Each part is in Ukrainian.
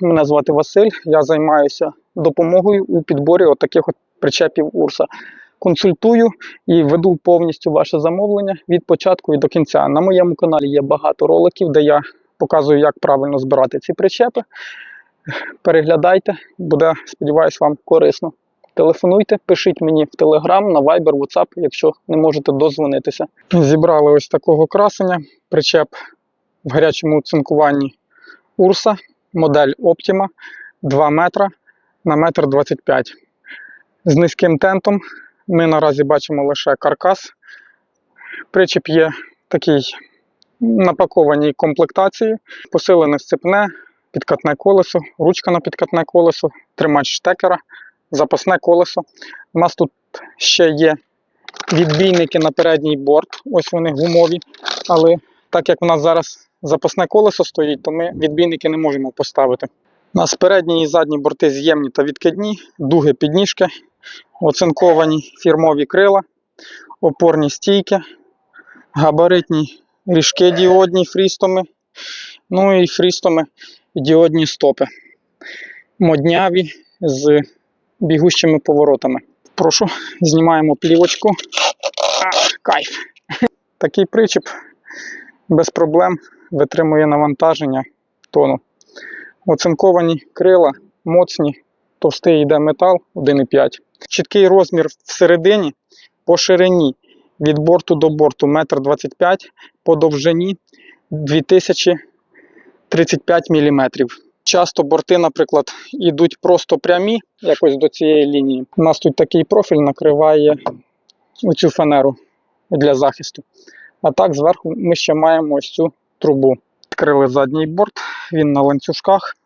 Мене звати Василь. Я займаюся допомогою у підборі от таких от причепів Урса. Консультую і веду повністю ваше замовлення від початку і до кінця. На моєму каналі є багато роликів, де я показую, як правильно збирати ці причепи. Переглядайте, буде, сподіваюся, вам корисно. Телефонуйте, пишіть мені в Telegram, на Viber, WhatsApp, якщо не можете дозвонитися. Зібрали ось такого красення, причеп в гарячому цинкуванні Урса, модель Optima 2 метра на метр 25. З низьким тентом. Ми наразі бачимо лише каркас. Причіп є такий напакованій комплектації, посилене сцепне, підкатне колесо, ручка на підкатне колесо, тримач штекера, запасне колесо. У нас тут ще є відбійники на передній борт. Ось вони гумові. Але так як у нас зараз запасне колесо стоїть, то ми відбійники не можемо поставити. У нас передні і задні борти з'ємні та відкидні, дуги підніжки, оцинковані фірмові крила, опорні стійки, габаритні ріжки діодні фрістоми, ну і фрістоми діодні стопи. Модняві з бігущими поворотами. Прошу, знімаємо плівочку. А, кайф. Такий причіп без проблем витримує навантаження тону. Оцинковані крила, моцні, товстий йде метал 1,5. Чіткий розмір всередині по ширині від борту до борту 1,25 м, по довжині 2035 мм. Часто борти, наприклад, йдуть просто прямі, якось до цієї лінії. У нас тут такий профіль накриває оцю фанеру для захисту. А так зверху ми ще маємо ось цю трубу. Відкрили задній борт, він на ланцюжках.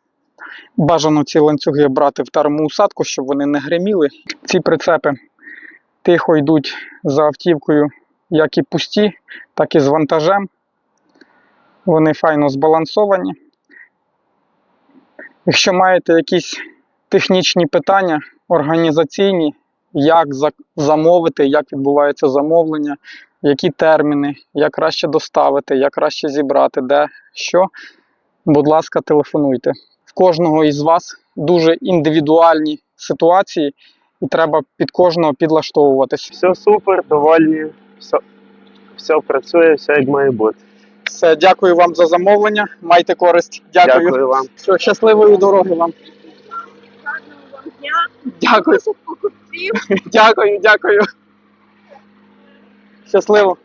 Бажано ці ланцюги брати в термоусадку, щоб вони не гриміли. Ці прицепи тихо йдуть за автівкою, як і пусті, так і з вантажем. Вони файно збалансовані. Якщо маєте якісь технічні питання, організаційні, як замовити, як відбувається замовлення, які терміни, як краще доставити, як краще зібрати, де що, будь ласка, телефонуйте. В кожного із вас дуже індивідуальні ситуації, і треба під кожного підлаштовуватись. Все супер, довольні, все, все працює, все як має бути. Все, дякую вам за замовлення. Майте користь. Дякую. Дякую вам. Все, щасливої дороги вам. Дякую. Дякую, дякую. Щасливо.